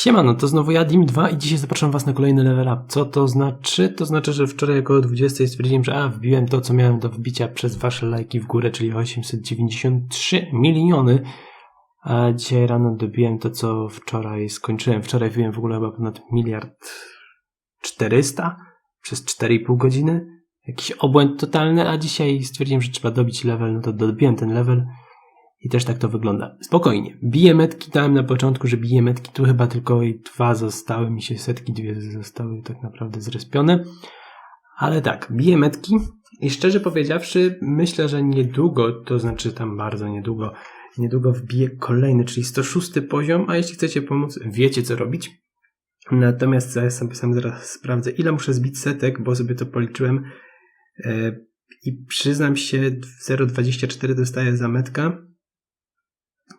Siemano, to znowu ja, Dim2 i dzisiaj zapraszam was na kolejny level up. Co to znaczy? To znaczy, że wczoraj około 20 stwierdziłem, że a, wbiłem to, co miałem do wbicia przez wasze lajki w górę, czyli 893 miliony. A dzisiaj rano dobiłem to, co wczoraj skończyłem. Wczoraj wbiłem w ogóle chyba ponad miliard 400 przez 4,5 godziny. Jakiś obłęd totalny, a dzisiaj stwierdziłem, że trzeba dobić level, no to dobiłem ten level. I też tak to wygląda. Spokojnie. Biję metki, dałem na początku, że biję metki. Tu chyba tylko dwa zostały mi się, setki dwie zostały tak naprawdę zrespione. Ale tak, biję metki i szczerze powiedziawszy, myślę, że niedługo, to znaczy tam bardzo niedługo, niedługo wbiję kolejny, czyli 106 poziom, a jeśli chcecie pomóc, wiecie co robić. Natomiast ja sam, sam zaraz sprawdzę, ile muszę zbić setek, bo sobie to policzyłem. E, I przyznam się, 0,24 dostaję za metka.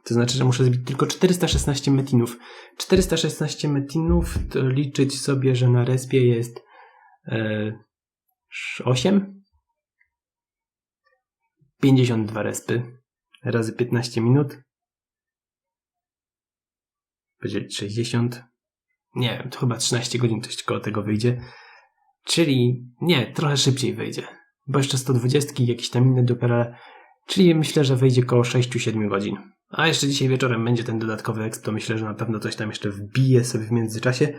To znaczy, że muszę zbić tylko 416 metinów. 416 metinów to liczyć sobie, że na respie jest e, 8? 52 respy razy 15 minut. Będzie 60. Nie to chyba 13 godzin coś koło tego wyjdzie. Czyli nie, trochę szybciej wyjdzie. Bo jeszcze 120 jakieś tam inne dopiero. Czyli myślę, że wyjdzie koło 6-7 godzin. A jeszcze dzisiaj wieczorem będzie ten dodatkowy exp, to myślę, że na pewno coś tam jeszcze wbiję sobie w międzyczasie.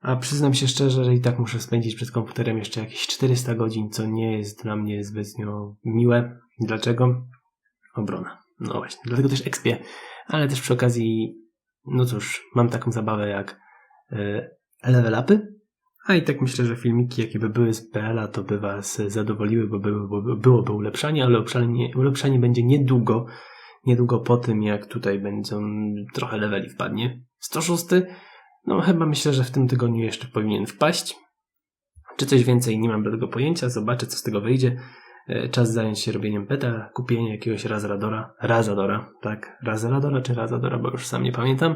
A przyznam się szczerze, że i tak muszę spędzić przed komputerem jeszcze jakieś 400 godzin, co nie jest dla mnie zbytnio miłe. Dlaczego? Obrona. No właśnie, dlatego też expię. Ale też przy okazji, no cóż, mam taką zabawę jak yy, level upy. A i tak myślę, że filmiki, jakie by były z PL-a, to by Was zadowoliły, bo byłoby, byłoby ulepszanie, ale ulepszanie, ulepszanie będzie niedługo niedługo po tym, jak tutaj będą trochę leveli wpadnie. 106. No chyba myślę, że w tym tygodniu jeszcze powinien wpaść. Czy coś więcej, nie mam do tego pojęcia, zobaczę co z tego wyjdzie. E, czas zająć się robieniem beta, kupienie jakiegoś Razradora, Razadora, tak, Razradora czy Razadora, bo już sam nie pamiętam.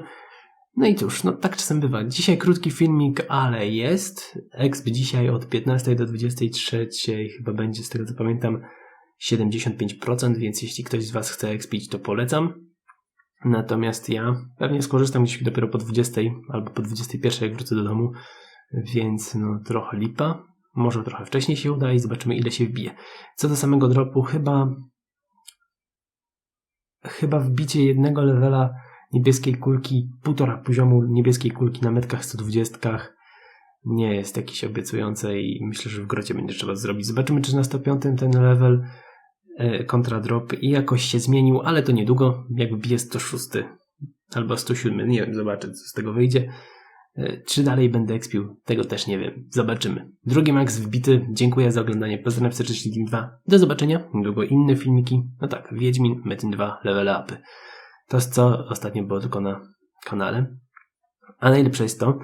No i cóż, no tak czasem bywa. Dzisiaj krótki filmik, ale jest. Exp dzisiaj od 15 do 23 chyba będzie, z tego co pamiętam, 75%, więc jeśli ktoś z Was chce expić, to polecam. Natomiast ja pewnie skorzystam gdzieś dopiero po 20 albo po 21, jak wrócę do domu, więc no trochę lipa. Może trochę wcześniej się uda i zobaczymy ile się wbije. Co do samego dropu, chyba chyba wbicie jednego levela niebieskiej kulki, półtora poziomu niebieskiej kulki na metkach 120 nie jest jakiś obiecujące i myślę, że w grocie będzie trzeba zrobić. Zobaczymy, czy na 105 ten level kontra drop i jakoś się zmienił, ale to niedługo, jakby bije 106 albo 107, nie wiem, zobaczę co z tego wyjdzie. E, czy dalej będę expił? Tego też nie wiem. Zobaczymy. Drugi max wbity. Dziękuję za oglądanie. Pozdrawiam serdecznie Team 2. Do zobaczenia. Niedługo inne filmiki. No tak, Wiedźmin, Metin 2, level upy. To jest co ostatnio było tylko na kanale. A najlepsze jest to,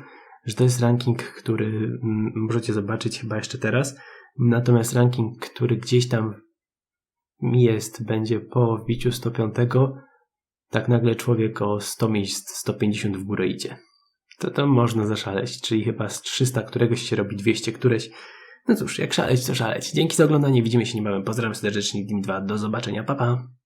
że to jest ranking, który mm, możecie zobaczyć chyba jeszcze teraz. Natomiast ranking, który gdzieś tam jest, będzie po wbiciu 105, tak nagle człowiek o 100 miejsc, 150 w górę idzie. To tam można zaszaleć, czyli chyba z 300 któregoś się robi 200 któreś. No cóż, jak szaleć, to szaleć. Dzięki za oglądanie, widzimy się niebawem. Pozdrawiam serdecznie, Dim2, do zobaczenia, papa. Pa.